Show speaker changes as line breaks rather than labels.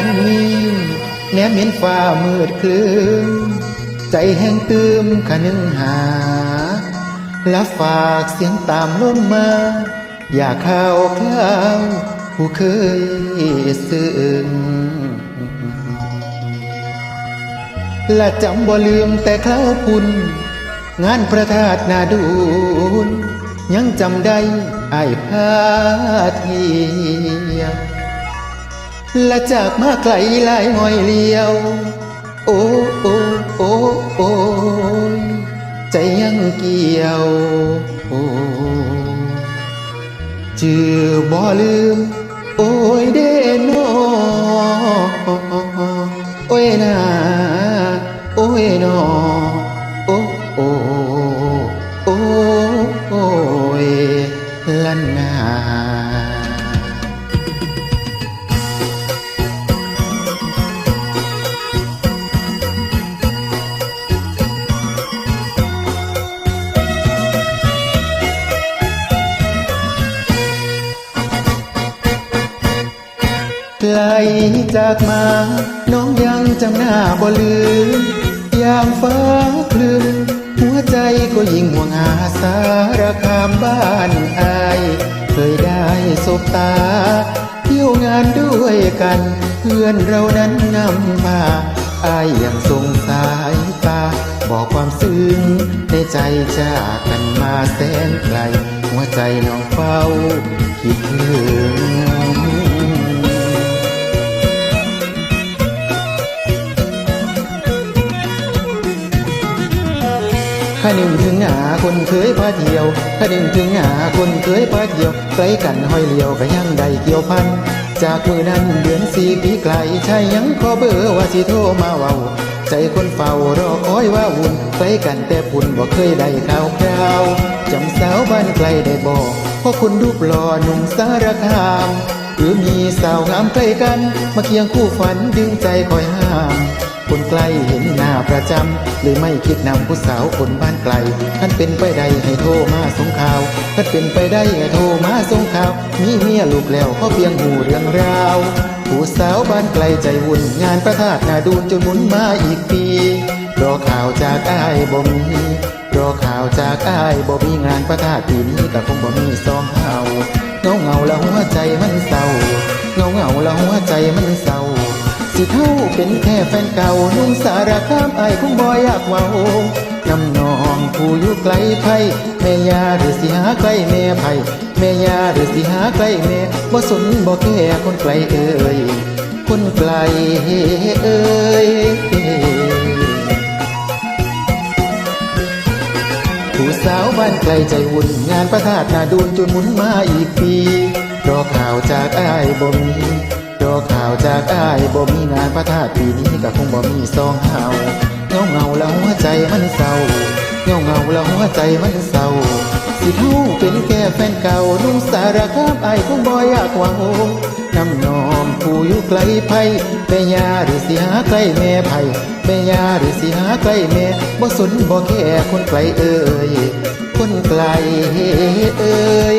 ันนี้แนมเห็นฟ้ามืดคลืมใจแห้งตืมขะนึงหา และฝากเสียงตามลมมา อย่าข่าวคราวผู้เคยซึ้งและจำบ่ลืมแต่คราวพุ่นงานพระธาตุนาดูนยังจำได้ไอ้ายพาเทีย และจากมาไกลหลายหอยเลี้ยว โอ้โอ้โอ้โอ้ยใจยังเกี่ยวโอ้จือบ่ลืม โอ้ยเด้น ไลจากมา น้องยังจำหน้าบ่ลืมยามฟ้าคลืมหัวใจก็ยิ่งห่วงหาสารคามบ้านอาย เคยได้สบตา เที่ยวงานด้วยกัน เพื่อนเรานั้นนำพาอายยังทรงสายตา บอกความซึ้งในใจจากกันมาแสนไกล หัวใจน้องเฝ้า คิดถึง ข้านึ่งถึงหาคนเคยพาเที่ยวข้านึ่งถึงหาคนเคยพาเที่ยวใกล้กันห้อยเลียวก็ยังได้เกี่ยวพัน จากมือนั้นเดือนสี่ปีไกลใช่ยังขอเบอร์ว่าสิโทรมาเว้าใจคนเฝ้ารอคอยว่าวุ่นใกล้กันแต่ปุ่นบ่เคยได้ข่าวคราวจำสาวบ้านไกลได้บอกเพราะคุณรูปหล่อหนุ่มสารคามหรือมีสาวงามใกล้กัน มาเคียงคู่ฝันดึงใจคอยห้าม คนไกลเห็นหน้าประจำ หรือไม่คิดนำผู้สาวคนบ้านไกล ท่านเป็นไปได้ให้โทรมาสงข่าว ท่านเป็นไปได้ให้โทรมาสงข่าว มีเมียลูกแล้วเพราเพียงหูเรื่องราว ผู้สาวบ้านไกลใจวุ่นงานประทาดนาดูนจนหมุนมาอีกปี รอข่าวจากอ้ายบ่มีรอข่าวจากอ้ายบ่มีงานประทาดปีนี้ก็คงบ่มีซองเฮาเงาเงาแล้วหัวใจมันเศร้าเงาเงาแล้วหัวใจมันเศร้า สิเท่าเป็นแค่แฟนเก่านุ่งสารคามไอ้คงบ่อยากเว้านำนองผู้อยู่ไกลไผแม่ยาหรือสิหาใกล้แม่ไผแม่ยาหรือสิหาใกล้แม่บ่สนบ่แค่คนไกลเอ่ยคนไกลเอ่ยผู้สาวบ้านไกลใจวุ่นงานประทาดนาดูนจนหมุนมาอีกปีรอข่าวจากอ้ายบ่มี อข่าวจากอ้ายบ่มีงานประทาดปีนี้ก็คงบ่มีซองเฮาเงาเงาแล้วหัวใจมันเศร้าเงาเงาแล้วหัวใจมันเศร้าสิเท่าเป็นแค่แฟนเก่านุ่งสารคามอ้ายคงบ่อยากเว้าน้ำนอมผู้อยู่ไกลไผแม่ยาหรือสิหาใกล้แม่ไผแม่ยาหรือสิหาใกล้แม่บ่สนบ่แค่คนไกลเอ่ยคนไกลเอ่ย